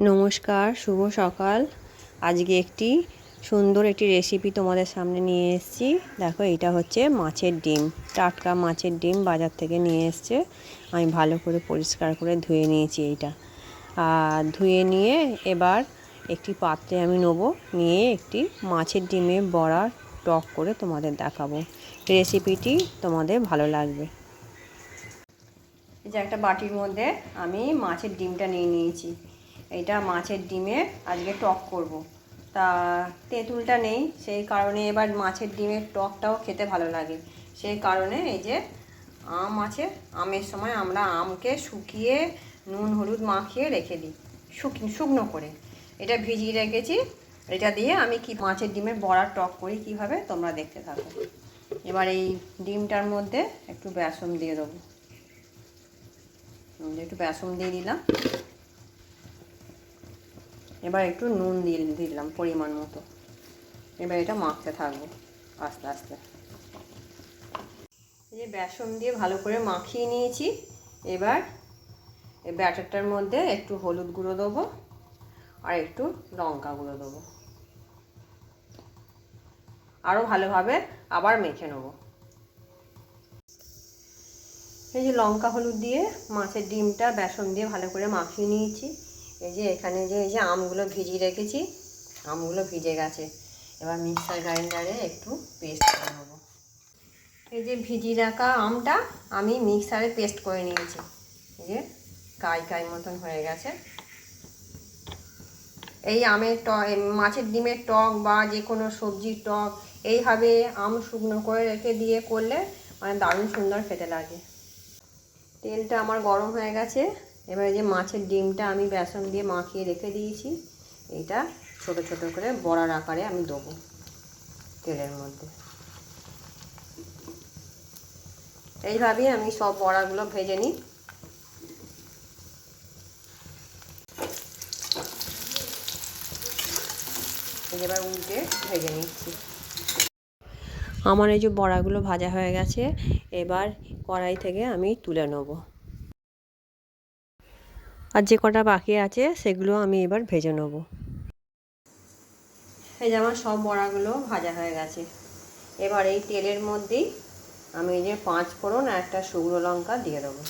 নমস্কার, শুভ সকাল। আজকে একটি সুন্দর একটি রেসিপি তোমাদের সামনে নিয়ে এসেছি। দেখো, এটা হচ্ছে মাছের ডিম। টাটকা মাছের ডিম বাজার থেকে নিয়ে এসছে। আমি ভালো করে পরিষ্কার করে ধুয়ে নিয়েছি এইটা আর ধুয়ে নিয়ে এবার একটি পাত্রে আমি নেব। নিয়ে একটি মাছের ডিমে বড়া টক করে তোমাদের দেখাবো। রেসিপিটি তোমাদের ভালো লাগবে। এই যে একটা বাটির মধ্যে আমি মাছের ডিমটা নিয়ে নিয়েছি। এটা মাছের ডিমে আজকে টক করব। তা তেঁতুলটা নেই, সেই কারণে এবার মাছের ডিমের টকটাও খেতে ভালো লাগে। সেই কারণে এই যে আম আছে, আমের সময় আমরা আমকে শুকিয়ে নুন, হলুদ মাখিয়ে রেখে দিই। শুকি, শুকনো করে। এটা ভিজিয়ে রেখেছি। এটা দিয়ে আমি কি মাছের ডিমের বড়া টক করি কীভাবে, তোমরা দেখতে থাকো। এবার এই ডিমটার মধ্যে একটু বেসন দিয়ে দেবো। একটু বেসন দিয়ে দিলাম। এবার একটু নুন দিয়ে দিলাম পরিমাণ মতো। এবার এটা মাখতে থাকব আস্তে আস্তে। এই যে বেসন দিয়ে ভালো করে মাখিয়ে নিয়েছি। এবার এই ব্যাটারটার মধ্যে একটু হলুদ গুঁড়ো দেবো। আর একটু লঙ্কা গুঁড়ো দেবো। আরও ভালোভাবে আবার মেখে নেব। এই যে লঙ্কা হলুদ দিয়ে মাছের ডিমটা বেসন দিয়ে ভালো করে মাখিয়ে নিয়েছি। এই যে এখানে যে এই যে আমগুলো ভিজিয়ে রেখেছি, আমগুলো ভিজে গেছে। এবার মিক্সার গ্রাইন্ডারে একটু পেস্ট করে নেব। এই যে ভিজিয়ে রাখা আমটা আমি মিক্সারে পেস্ট করে নিয়েছি। এই যে কাই কাই মতন হয়ে গেছে। এই আমের টক মাছের ডিমের টক বা যে কোনো সবজির টক, এইভাবে আম শুকনো করে রেখে দিয়ে করলে মানে দারুণ সুন্দর খেতে লাগে। তেলটা আমার গরম হয়ে গেছে, এবার যে মাছের ডিমটা আমি বেসন দিয়ে মাখিয়ে রেখে দিয়েছি, এইটা ছোট ছোট করে বড়ার আকারে আমি দেবো তেলের মধ্যে। এইভাবেই আমি সব বড়াগুলো ভেজে নিই। এবার উল্টে ভেজে নিচ্ছি। আমার এই যে বড়াগুলো ভাজা হয়ে গেছে, এবার কড়াই থেকে আমি তুলে নেব। আর যে কটা বাকি আছে, সেগুলো আমি এবার ভেজে নেব। এই যে আমার সব বড়াগুলো ভাজা হয়ে গেছে। এবার এই তেলের মধ্যেই আমি এই যে পাঁচ ফোড়ন আর একটা শুকনো লঙ্কা দিয়ে দেবো।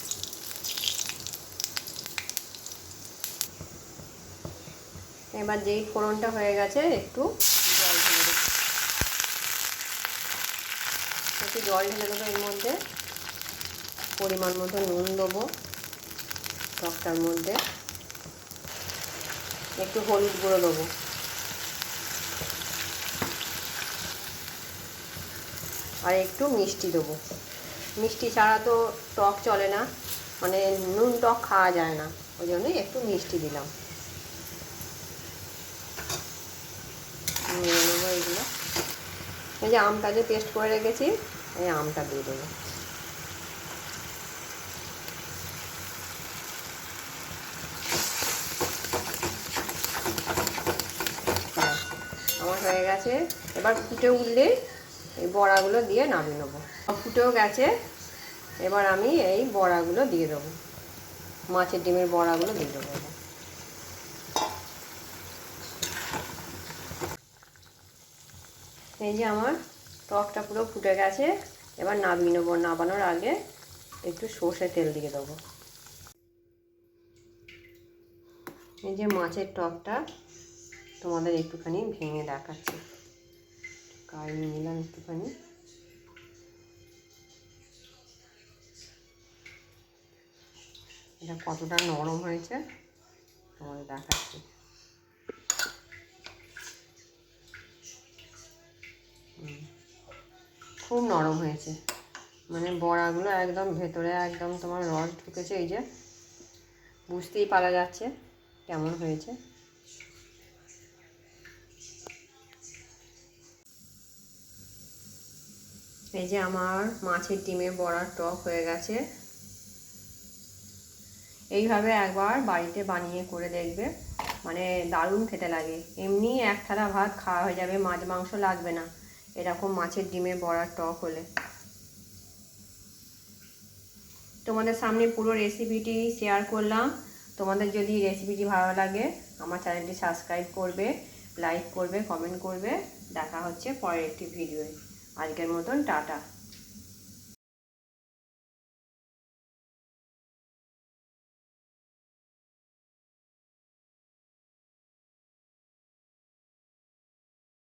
এবার যেই ফোড়নটা হয়ে গেছে, একটু জল ঢেলে দেবো। একটু জল ঢেলে দেবো এর মধ্যে। পরিমাণ মতো নুন দেবো টকটার মধ্যে। একটু হলুদ গুঁড়ো দেবো। আর একটু মিষ্টি দেবো। মিষ্টি ছাড়া তো টক চলে না। মানে নুন টক খাওয়া যায় না। ওই জন্যই একটু মিষ্টি দিলাম নিয়ে নেব এইগুলো এই যে আমটা যে পেস্ট করে রেখেছি, এই আমটা দিয়ে দেবো। আমার হয়ে গেছে। এবার ফুটে উঠলে এই বড়াগুলো দিয়ে নামিয়ে নেব। ফুটেও গেছে। এবার আমি এই বড়াগুলো দিয়ে দেবো। মাছের ডিমের বড়াগুলো দিয়ে দেবো। এই যে আমার টকটা পুরো ফুটে গেছে, এবার নামিয়ে নেব। নামানোর আগে একটু সর্ষে তেল দিয়ে দেবো। এই যে মাছের টকটা তোমাদের একটুখানি ভেঙে দেখাচ্ছি। কাড়িয়ে নিলাম একটুখানি। এটা কতটা নরম হয়েছে তোমাদের দেখাচ্ছি। খুব নরম হয়েছে। মানে বড়াগুলো একদম ভেতরে একদম তোমার রস ঢুকেছে, এই যে বুঝতেই পারা যাচ্ছে কেমন হয়েছে। এই যে আমার মাছের ডিমের বড়ার টক হয়ে গেছে। এইভাবে একবার বাড়িতে বানিয়ে করে দেখবে মানে দারুণ খেতে লাগে। এমনি এক থালা ভাত খাওয়া হয়ে যাবে, মাছ মাংস লাগবে না। এরকম মাছের ডিমের বড়ার টক হলে। তোমাদের সামনে পুরো রেসিপিটি শেয়ার করলাম। তোমাদের যদি রেসিপিটি ভালো লাগে, আমার চ্যানেলটি সাবস্ক্রাইব করবে লাইক করবে কমেন্ট করবে। দেখা হচ্ছে পরের একটি ভিডিওয়ে আজকের মতন টাটা।